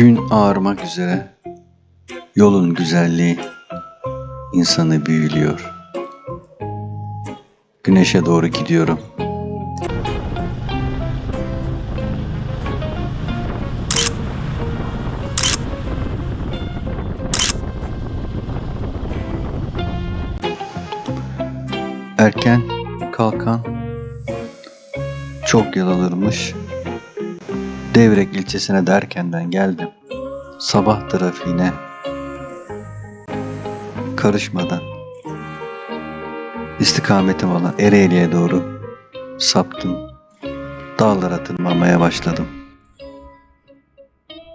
Gün ağarmak üzere. Yolun güzelliği insanı büyülüyor. Güneşe doğru gidiyorum. Erken kalkan çok alırmış. Devrek ilçesine de erkenden geldim. Sabah trafiğine karışmadan istikametim olan Ereğli'ye doğru saptım. Dağlara tırmanmaya başladım.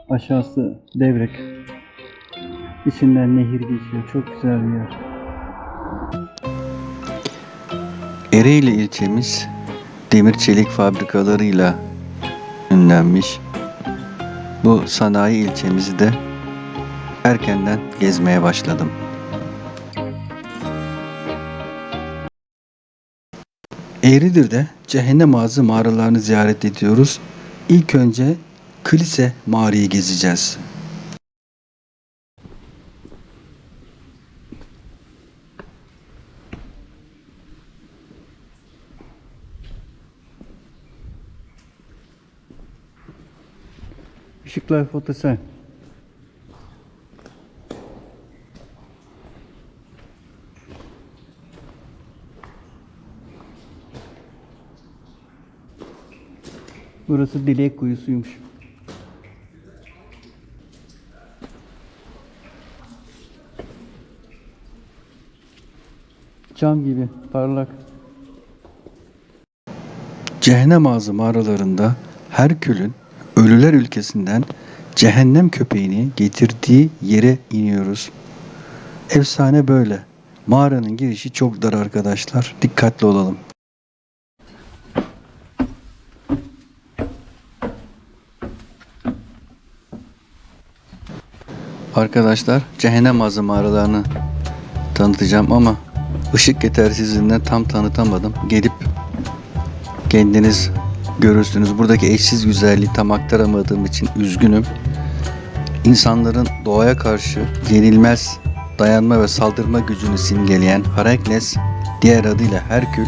Aşağısı Devrek. İçinden nehir geçiyor. Çok güzel bir yer. Ereğli ilçemiz demir çelik fabrikalarıyla ünlenmiş. Bu sanayi ilçemizi de erkenden gezmeye başladım. Eğridir'de Cehennem Ağzı mağaralarını ziyaret ediyoruz. İlk önce Kilise mağarayı gezeceğiz. Işıklar fotosel. Burası dilek kuyusuymuş. Cam gibi parlak. Cehennem Ağzı mağaralarında Herkül'ün ölüler ülkesinden cehennem köpeğini getirdiği yere iniyoruz. Efsane böyle. Mağaranın girişi çok dar arkadaşlar. Dikkatli olalım. Arkadaşlar Cehennem Ağzı mağaralarını tanıtacağım ama ışık yetersizliğinden tam tanıtamadım. Gelip kendiniz görürsünüz. Buradaki eşsiz güzelliği tam aktaramadığım için üzgünüm. İnsanların doğaya karşı yenilmez dayanma ve saldırma gücünü simgeleyen Herakles, diğer adıyla Herkül,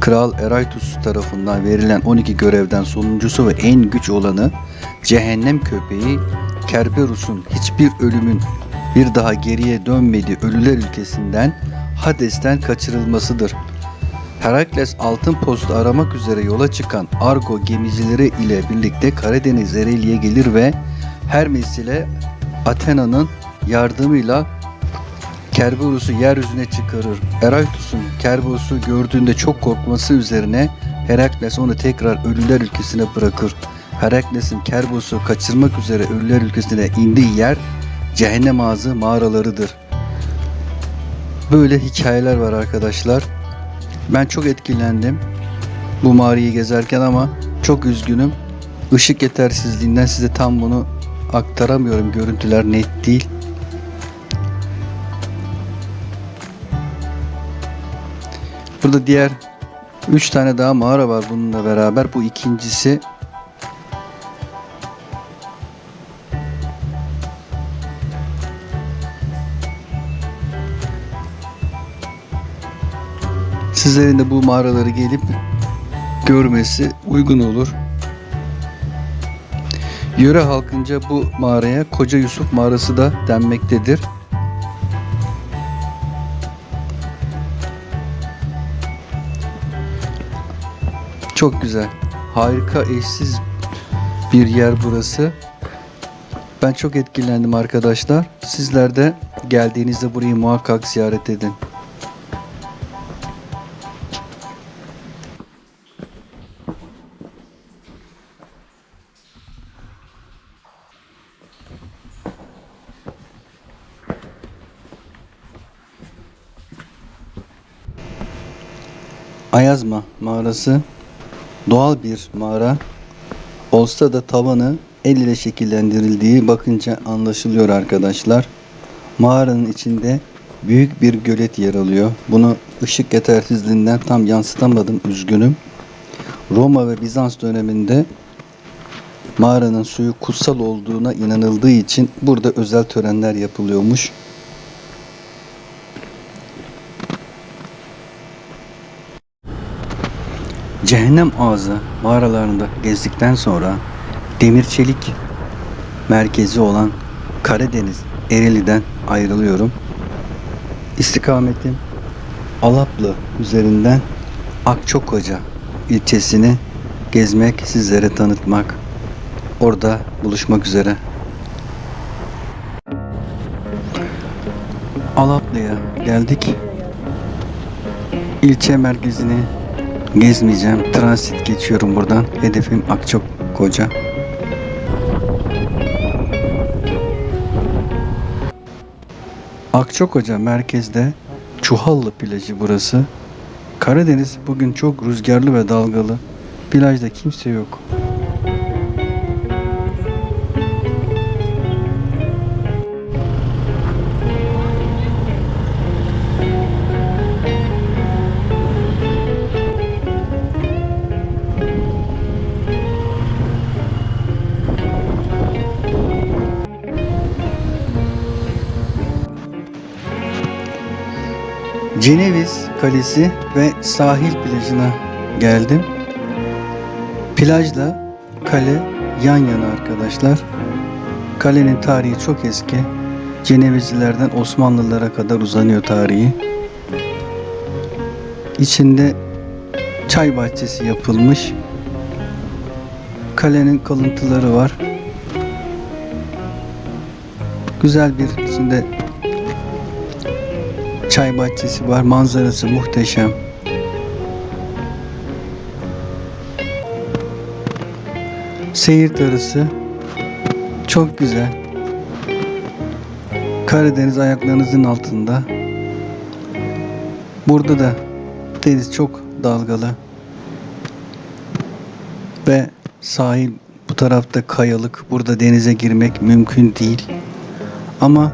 Kral Eraytus tarafından verilen 12 görevden sonuncusu ve en güç olanı Cehennem köpeği Kerberus'un hiçbir ölümün bir daha geriye dönmediği ölüler ülkesinden Hades'ten kaçırılmasıdır. Herakles altın postu aramak üzere yola çıkan Argo gemicileri ile birlikte Karadeniz Ereğli'ye gelir ve Hermes ile Athena'nın yardımıyla Kerberus'u yeryüzüne çıkarır. Eraytus'un Kerberus'u gördüğünde çok korkması üzerine Herakles onu tekrar ölüler ülkesine bırakır. Herakles'in Kerberus'u kaçırmak üzere ölüler ülkesine indiği yer cehennem ağzı mağaralarıdır. Böyle hikayeler var arkadaşlar. Ben çok etkilendim bu mağarayı gezerken ama çok üzgünüm. Işık yetersizliğinden size tam bunu aktaramıyorum. Görüntüler net değil. Burada diğer 3 tane daha mağara var bununla beraber. Bu ikincisi Sizlerin de bu mağaraları gelip görmesi uygun olur. Yöre halkınca bu mağaraya Koca Yusuf Mağarası da denmektedir. Çok güzel. Harika, eşsiz bir yer burası. Ben çok etkilendim arkadaşlar. Sizler de geldiğinizde burayı muhakkak ziyaret edin. Ayazma mağarası doğal bir mağara olsa da tavanı el ile şekillendirildiği bakınca anlaşılıyor arkadaşlar. Mağaranın içinde büyük bir gölet yer alıyor. Bunu ışık yetersizliğinden tam yansıtamadım üzgünüm. Roma ve Bizans döneminde Mağaranın suyu kutsal olduğuna inanıldığı için burada özel törenler yapılıyormuş. Cehennem ağzı mağaralarında gezdikten sonra demir çelik merkezi olan Karadeniz Ereğli'den ayrılıyorum. İstikametim Alaplı üzerinden Akçakoca ilçesini gezmek, sizlere tanıtmak. Orada buluşmak üzere. Alaplı'ya geldik. İlçe merkezini gezmeyeceğim. Transit geçiyorum buradan. Hedefim Akçakoca. Akçakoca merkezde Çuhallı plajı burası. Karadeniz bugün çok rüzgarlı ve dalgalı. Plajda kimse yok. Ceneviz Kalesi ve sahil plajına geldim. Plajla kale yan yana arkadaşlar. Kalenin tarihi çok eski. Cenevizlilerden Osmanlılara kadar uzanıyor tarihi. İçinde çay bahçesi yapılmış. Kalenin kalıntıları var. Güzel bir içinde çay bahçesi var. Manzarası muhteşem. Seyir tarısı çok güzel. Karadeniz ayaklarınızın altında. Burada da deniz çok dalgalı. Ve sahil bu tarafta kayalık. Burada denize girmek mümkün değil. Ama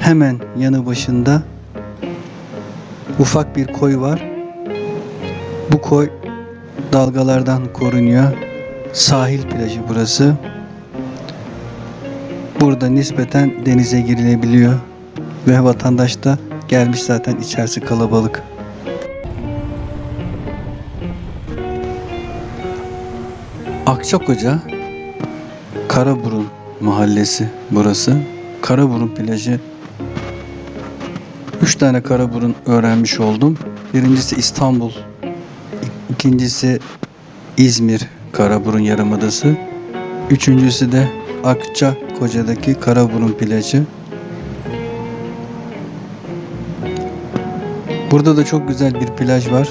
hemen yanı başında ufak bir koy var. Bu koy dalgalardan korunuyor. Sahil plajı burası. Burada nispeten denize girilebiliyor ve vatandaş da gelmiş zaten içerisi kalabalık. Akçakoca Karaburun mahallesi burası. Karaburun plajı Üç tane karaburun öğrenmiş oldum. Birincisi İstanbul, ikincisi İzmir Karaburun Yarımadası, üçüncüsü de Akçakoca'daki Karaburun plajı. Burada da çok güzel bir plaj var.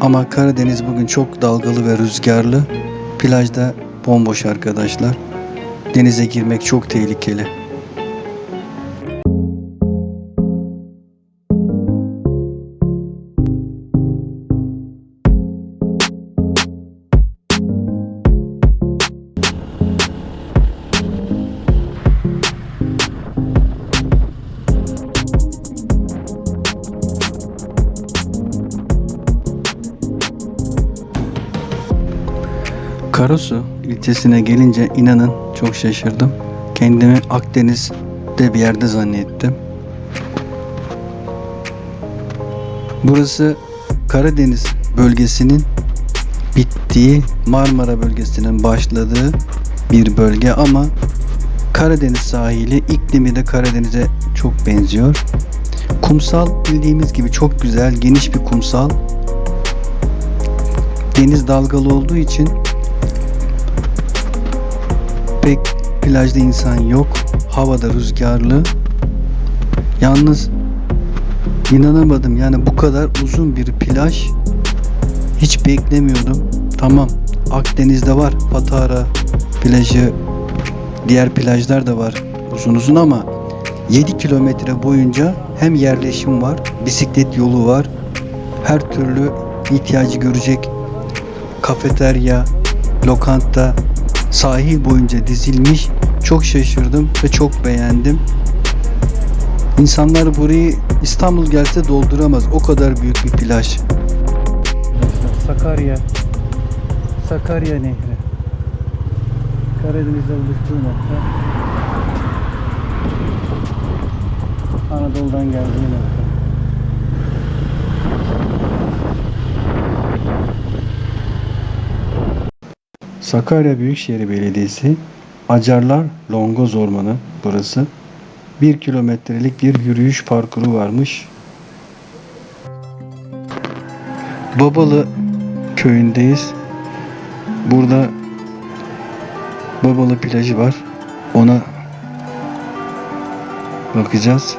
Ama Karadeniz bugün çok dalgalı ve rüzgarlı. Plajda bomboş arkadaşlar. Denize girmek çok tehlikeli. Karasu ilçesine gelince inanın çok şaşırdım. Kendimi Akdeniz'de bir yerde zannettim. Burası Karadeniz bölgesinin bittiği Marmara bölgesinin başladığı bir bölge ama Karadeniz sahili iklimi de Karadeniz'e çok benziyor. Kumsal bildiğimiz gibi çok güzel, geniş bir kumsal. Deniz dalgalı olduğu için plajda insan yok. Havada rüzgarlı. Yalnız inanamadım yani bu kadar uzun bir plaj hiç beklemiyordum. Tamam Akdeniz'de var Patara plajı diğer plajlar da var uzun uzun ama 7 kilometre boyunca hem yerleşim var bisiklet yolu var her türlü ihtiyacı görecek kafeterya lokanta sahil boyunca dizilmiş. Çok şaşırdım ve çok beğendim. İnsanlar burayı İstanbul gelse dolduramaz. O kadar büyük bir plaj. Sakarya. Sakarya Nehri. Karadeniz'de buluştuğu nokta. Anadolu'dan geldiği nokta. Sakarya Büyükşehir Belediyesi Acarlar Longoz Ormanı burası. Bir kilometrelik bir yürüyüş parkuru varmış. Babalı köyündeyiz. Burada Babalı plajı var. Ona bakacağız.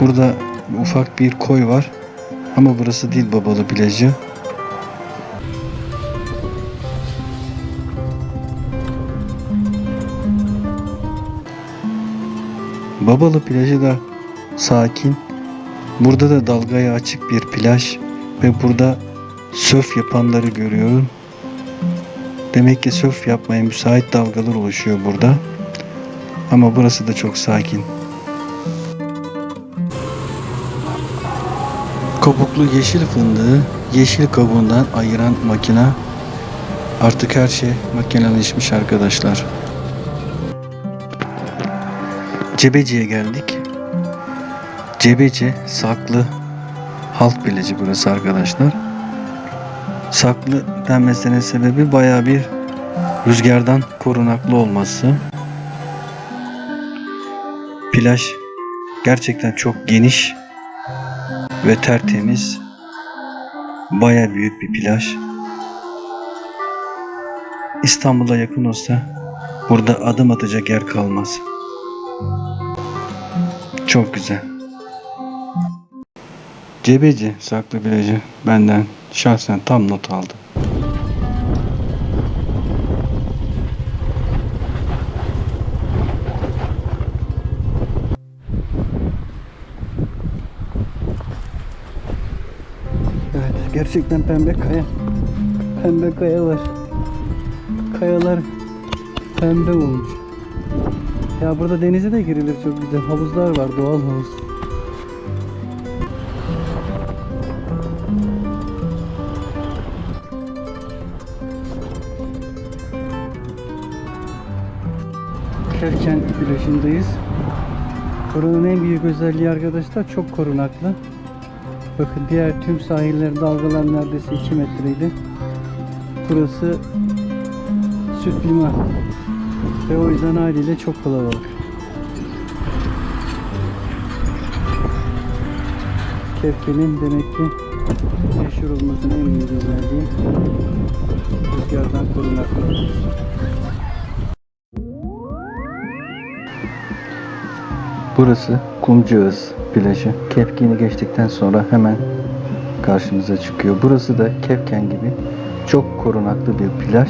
Burada ufak bir koy var. Ama burası değil Babalı plajı. Babalı plajı da sakin. Burada da dalgaya açık bir plaj ve burada sörf yapanları görüyorum. Demek ki sörf yapmaya müsait dalgalar oluşuyor burada. Ama burası da çok sakin. Kabuklu yeşil fındığı yeşil kabuğundan ayıran makine artık her şey makineleşmiş arkadaşlar. Cebeci'ye geldik. Cebeci saklı halk plajı burası arkadaşlar. Saklı denmesinin sebebi baya bir rüzgardan korunaklı olması. Plaj gerçekten çok geniş ve tertemiz. Baya büyük bir plaj. İstanbul'a yakın olsa burada adım atacak yer kalmaz. Çok güzel. Cebeci saklı plajı benden şahsen tam not aldı. Evet gerçekten pembe kaya. Pembe kayalar. Kayalar pembe olmuş. Ya burada denize de girilir çok güzel. Havuzlar var doğal havuz. Kerken plajındayız. Buranın en büyük özelliği arkadaşlar çok korunaklı. Bakın diğer tüm sahiller dalgalar neredeyse 2 metreydi. Burası süt liman. Ve o yüzden haliyle çok kalabalık. Kefkenin demek ki meşhur olmasının en büyük özelliği rüzgardan korunaklı. Burası Kumcuağız plajı. Kefken'i geçtikten sonra hemen karşımıza çıkıyor. Burası da Kefken gibi çok korunaklı bir plaj.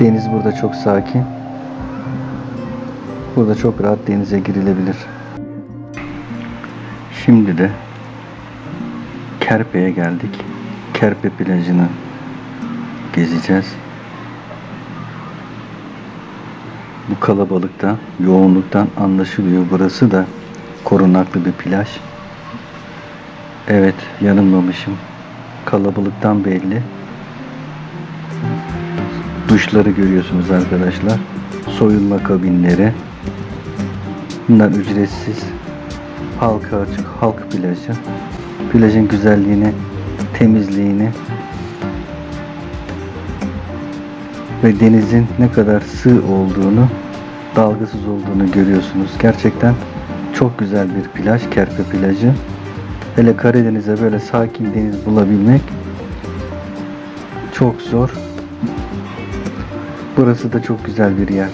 Deniz burada çok sakin. Burada çok rahat denize girilebilir. Şimdi de Kerpe'ye geldik. Kerpe plajını gezeceğiz. Bu kalabalıkta, yoğunluktan anlaşılıyor. Burası da korunaklı bir plaj. Evet, yanılmamışım. Kalabalıktan belli. Duşları görüyorsunuz arkadaşlar. Soyunma kabinleri. Bunlar ücretsiz. Halka açık, halk plajı. Plajın güzelliğini, temizliğini ve denizin ne kadar sığ olduğunu, dalgasız olduğunu görüyorsunuz. Gerçekten çok güzel bir plaj, Kerpe plajı. Hele Karadeniz'e böyle sakin deniz bulabilmek çok zor. Burası da çok güzel bir yer.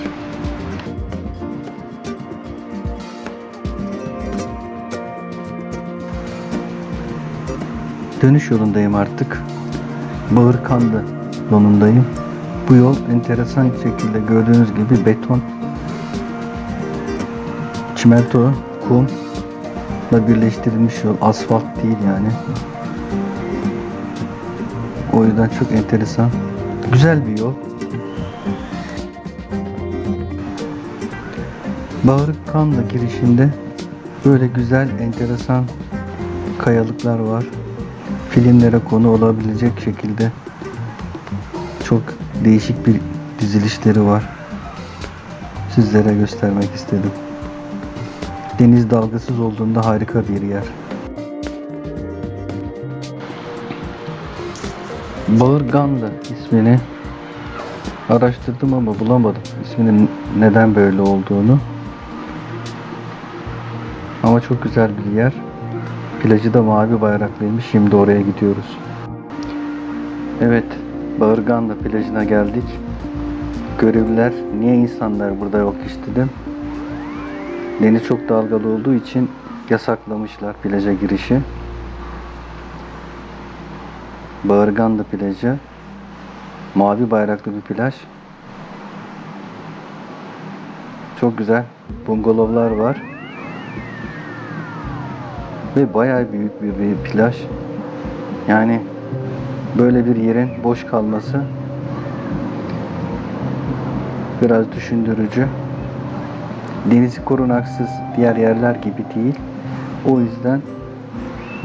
Dönüş yolundayım artık. Bağırkandı yolundayım. Bu yol enteresan şekilde gördüğünüz gibi beton, çimento, kumla birleştirilmiş yol. Asfalt değil yani. O yüzden çok enteresan. Güzel bir yol. Bağırkanlı girişinde böyle güzel enteresan kayalıklar var. Filmlere konu olabilecek şekilde çok değişik bir dizilişleri var. Sizlere göstermek istedim. Deniz dalgasız olduğunda harika bir yer. Bağırganlı ismini araştırdım ama bulamadım. İsminin neden böyle olduğunu. Çok güzel bir yer. Plajı da mavi bayraklıymış. Şimdi oraya gidiyoruz. Evet, Bağırganlı plajına geldik. Görevliler niye insanlar burada yok hiç dedim. Deniz çok dalgalı olduğu için yasaklamışlar plaja girişi. Bağırganlı plajı. Mavi bayraklı bir plaj. Çok güzel bungalovlar var. Ve bayağı büyük bir, bir plaj. Yani böyle bir yerin boş kalması biraz düşündürücü. Denizi korunaksız diğer yerler gibi değil. O yüzden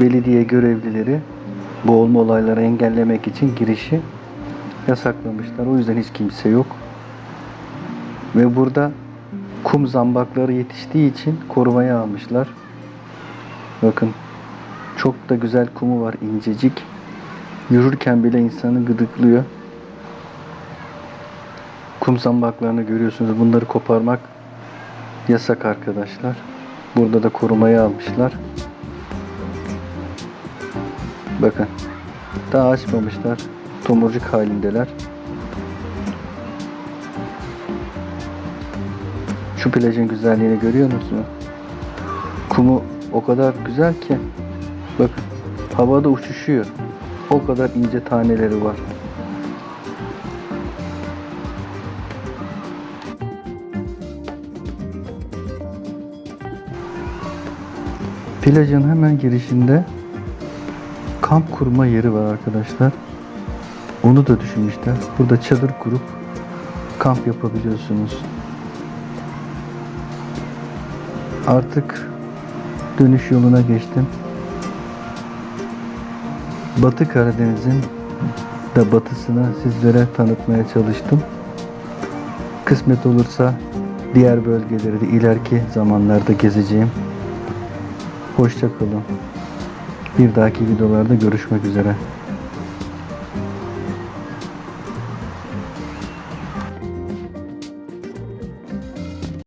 belediye görevlileri boğulma olayları engellemek için girişi yasaklamışlar. O yüzden hiç kimse yok. Ve burada kum zambakları yetiştiği için korumaya almışlar. Bakın çok da güzel kumu var incecik. Yürürken bile insanı gıdıklıyor. Kum zambaklarını görüyorsunuz. Bunları koparmak yasak arkadaşlar. Burada da korumaya almışlar. Bakın. Daha açmamışlar. Tomurcuk halindeler. Şu plajın güzelliğini görüyor musunuz? Kumu o kadar güzel ki bakın havada uçuşuyor. O kadar ince taneleri var. Plajın hemen girişinde kamp kurma yeri var arkadaşlar. Onu da düşünmüşler. Burada çadır kurup kamp yapabiliyorsunuz. Artık dönüş yoluna geçtim. Batı Karadeniz'in de batısını sizlere tanıtmaya çalıştım. Kısmet olursa diğer bölgeleri de ileriki zamanlarda gezeceğim. Hoşçakalın. Bir dahaki videolarda görüşmek üzere.